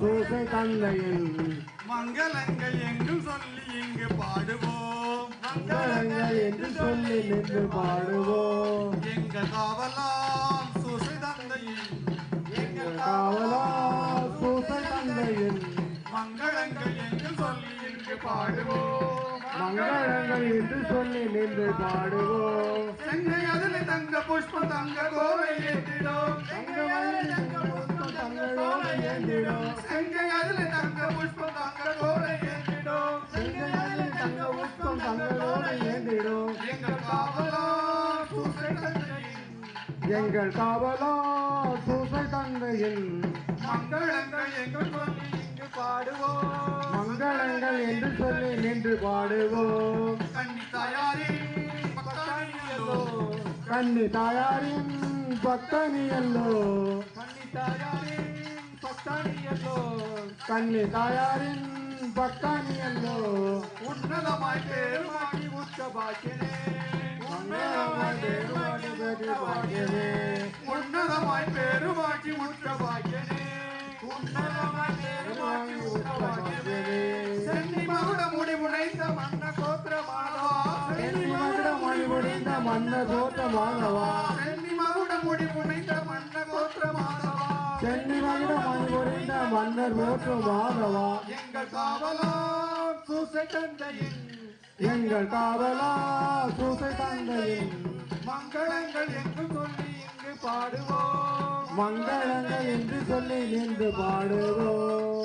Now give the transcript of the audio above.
சூசை தந்தையின் மங்களங்கள் எங்கும் சொல்லி இங்கு பாடுவோம். மங்களங்கள் என்று சொல்லி நின்று பாடுவோம். எங்கள் காவலாம் சூசை தந்தையின் எங்கள் காவலா சூசை தந்தையின் மங்களங்கள் எங்கும் சொல்லி இங்கு பாடுவோம். மங்களங்கள் என்று சொல்லி நின்று பாடுவோம். செங்கை தங்களோடு ஏந்திடும் எங்கள் காவலாம் சூசை தந்தையின். காவலா சூசை தந்தையின். மங்களங்கள் எங்கும் சொல்லி இங்கு பாடுவோம் மங்களங்கள் என்று சொல்லி நின்று பாடுவோம் கண்ணி தாயாரே பக்தானியல்லோ தாயாரின் பக்தனியல்லோ கண்ணி தாயாரின் பக்த உன்னதமாய் பேருமாக்கி உச்ச பாக்கியனே. மங்களமாய் தேவாதி பெற்று பாக்கியமே. உன்னதமாய் பேருமாக்கி உச்ச பாக்கியனே. உன்னதமாய் பேருமாக்கி உச்ச பாக்கியனே. சென்னி மகுட முடி முனைந்த மன்ன கோத்திர மாணவா சென்னி மகுட மணி முடிந்த மன்ன தோற்றமாகவா சென்னி மகுட முடி சென்னி மகுட மணி முடிந்த மன்னர் தோற்றமாகவா எங்கள் காவலாம் சூசை தந்தையின். எங்கள் காவலா சூசை தந்தையின். மங்களங்கள் என்று சொல்லி இங்கு பாடுவோம். மங்களங்கள் என்று சொல்லி நின்று பாடுவோம்.